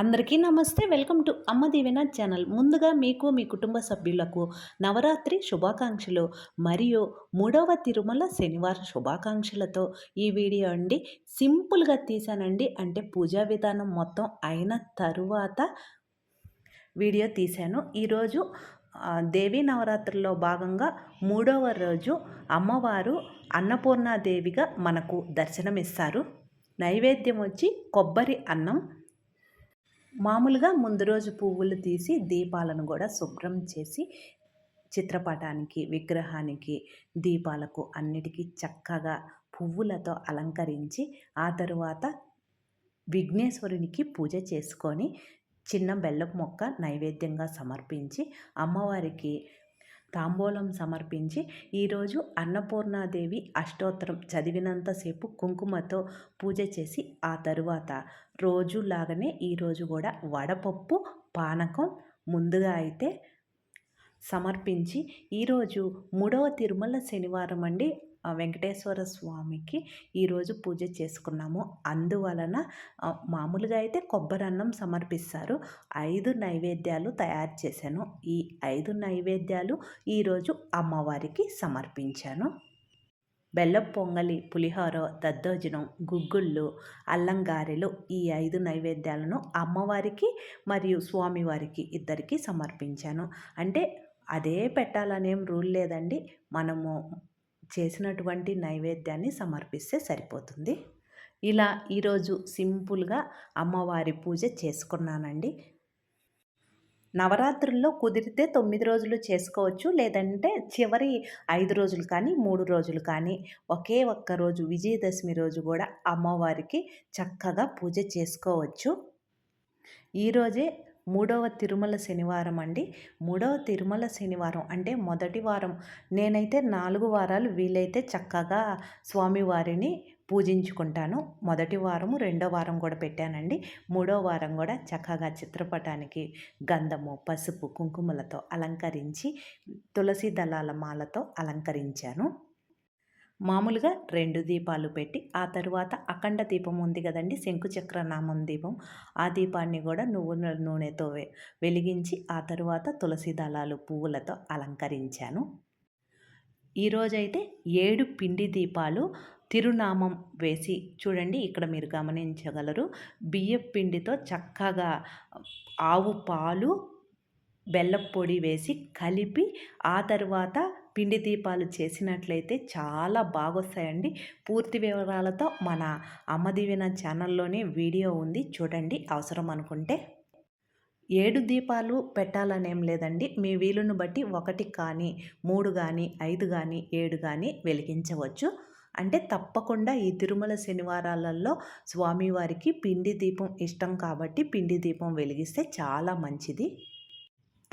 అందరికీ నమస్తే. Welcome to అమ్మ దీవెన ఛానల్. ముందుగా మీకు మీ కుటుంబ సభ్యులకు నవరాత్రి శుభాకాంక్షలు. మరియు మూడవ తిరుమల శనివారం శుభాకాంక్షలతో ఈ వీడియో అండి. సింపుల్గా తీశానండి అంటే పూజా విధానం మొత్తం అయిన తరువాత వీడియో తీశాను. ఈరోజు దేవీ నవరాత్రుల్లో భాగంగా మూడవ రోజు అమ్మవారు అన్నపూర్ణాదేవిగా మనకు దర్శనమిస్తారు. నైవేద్యం వచ్చి కొబ్బరి అన్నం మామూలుగా ముందు రోజు పువ్వులు తీసి దీపాలను కూడా శుభ్రం చేసి చిత్రపటానికి విగ్రహానికి దీపాలకు అన్నిటికీ చక్కగా పువ్వులతో అలంకరించి ఆ తరువాత విఘ్నేశ్వరునికి పూజ చేసుకొని చిన్న బెల్లపు మొక్క నైవేద్యంగా సమర్పించి అమ్మవారికి తాంబూలం సమర్పించి ఈరోజు అన్నపూర్ణాదేవి అష్టోత్తరం చదివినంతసేపు కుంకుమతో పూజ చేసి ఆ తరువాత రోజులాగానే ఈరోజు కూడా వడపప్పు పానకం ముందుగా అయితే సమర్పించి ఈరోజు మూడవ తిరుమల శనివారం అండి. వెంకటేశ్వర స్వామికి ఈరోజు పూజ చేసుకున్నాము. అందువలన మామూలుగా అయితే కొబ్బరి అన్నం సమర్పిస్తారు. ఐదు నైవేద్యాలు తయారు చేశాను. ఈ ఐదు నైవేద్యాలు ఈరోజు అమ్మవారికి సమర్పించాను. బెల్లం పొంగలి పులిహోర దద్దోజనం గుగ్గుళ్ళు అల్లం గారెలు ఈ ఐదు నైవేద్యాలను అమ్మవారికి మరియు స్వామివారికి ఇద్దరికి సమర్పించాను. అంటే అదే పెట్టాలనేం రూల్ లేదండి. మనము చేసినటువంటి నైవేద్యాన్ని సమర్పిస్తే సరిపోతుంది. ఇలా ఈరోజు సింపుల్గా అమ్మవారి పూజ చేసుకున్నానండి. నవరాత్రుల్లో కుదిరితే తొమ్మిది రోజులు చేసుకోవచ్చు లేదంటే చివరి ఐదు రోజులు కానీ మూడు రోజులు కానీ ఒకే ఒక్క రోజు విజయదశమి రోజు కూడా అమ్మవారికి చక్కగా పూజ చేసుకోవచ్చు. ఈరోజే మూడవ తిరుమల శనివారం అండి. మూడవ తిరుమల శనివారం అంటే మొదటి వారం. నేనైతే నాలుగు వారాలు వీలైతే చక్కగా స్వామివారిని పూజించుకుంటాను. మొదటి వారము రెండో వారం కూడా పెట్టానండి. మూడో వారం కూడా చక్కగా చిత్రపటానికి గంధము పసుపు కుంకుమలతో అలంకరించి తులసి దళాల మాలతో అలంకరించాను. మామూలుగా రెండు దీపాలు పెట్టి ఆ తరువాత అఖండ దీపం ఉంది కదండి శంకుచక్ర నామం దీపం. ఆ దీపాన్ని కూడా నువ్వుల నూనెతో వెలిగించి ఆ తరువాత తులసి దళాలు పువ్వులతో అలంకరించాను. ఈరోజైతే ఏడు పిండి దీపాలు తిరునామం వేసి చూడండి ఇక్కడ మీరు గమనించగలరు. బియ్యం పిండితో చక్కగా ఆవు పాలు బెల్లపొడి వేసి కలిపి ఆ తర్వాత పిండి దీపాలు చేసినట్లయితే చాలా బాగొస్తాయండి. పూర్తి వివరాలతో మన అమ్మదివిన ఛానల్లోనే వీడియో ఉంది. చూడండి అవసరం అనుకుంటే. ఏడు దీపాలు పెట్టాలనేం లేదండి. మీ వీలును బట్టి ఒకటి కానీ మూడు కానీ ఐదు కానీ ఏడు కానీ వెలిగించవచ్చు. అంటే తప్పకుండా ఈ తిరుమల శనివారాలలో స్వామివారికి పిండి దీపం ఇష్టం కాబట్టి పిండి దీపం వెలిగిస్తే చాలా మంచిది.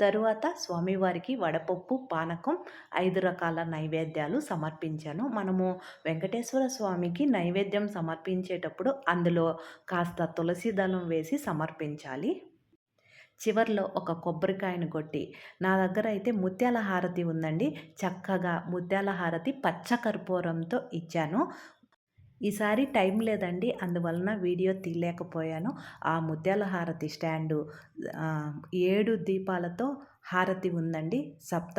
తరువాత స్వామివారికి వడపప్పు పానకం ఐదు రకాల నైవేద్యాలు సమర్పించాను. మనము వెంకటేశ్వర స్వామికి నైవేద్యం సమర్పించేటప్పుడు అందులో కాస్త తులసి దళం వేసి సమర్పించాలి. చివర్లో ఒక కొబ్బరికాయను కొట్టి నా దగ్గర అయితే ముత్యాల హారతి ఉందండి. చక్కగా ముత్యాల హారతి పచ్చ కర్పూరంతో ఇచ్చాను. ఈసారి టైం లేదండి. అందువలన వీడియో తీయలేకపోయాను. ఆ ముత్యాల హారతి స్టాండు ఏడు దీపాలతో హారతి ఉందండి. సప్త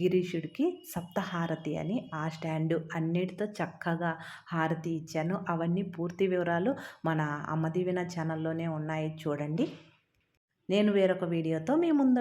గిరీషుడికి సప్త హారతి అని ఆ స్టాండు అన్నిటితో చక్కగా హారతి ఇచ్చాను. అవన్నీ పూర్తి వివరాలు మన అమ్మదీవిన ఛానల్లోనే ఉన్నాయి చూడండి. నేను వేరొక వీడియోతో మీ ముందు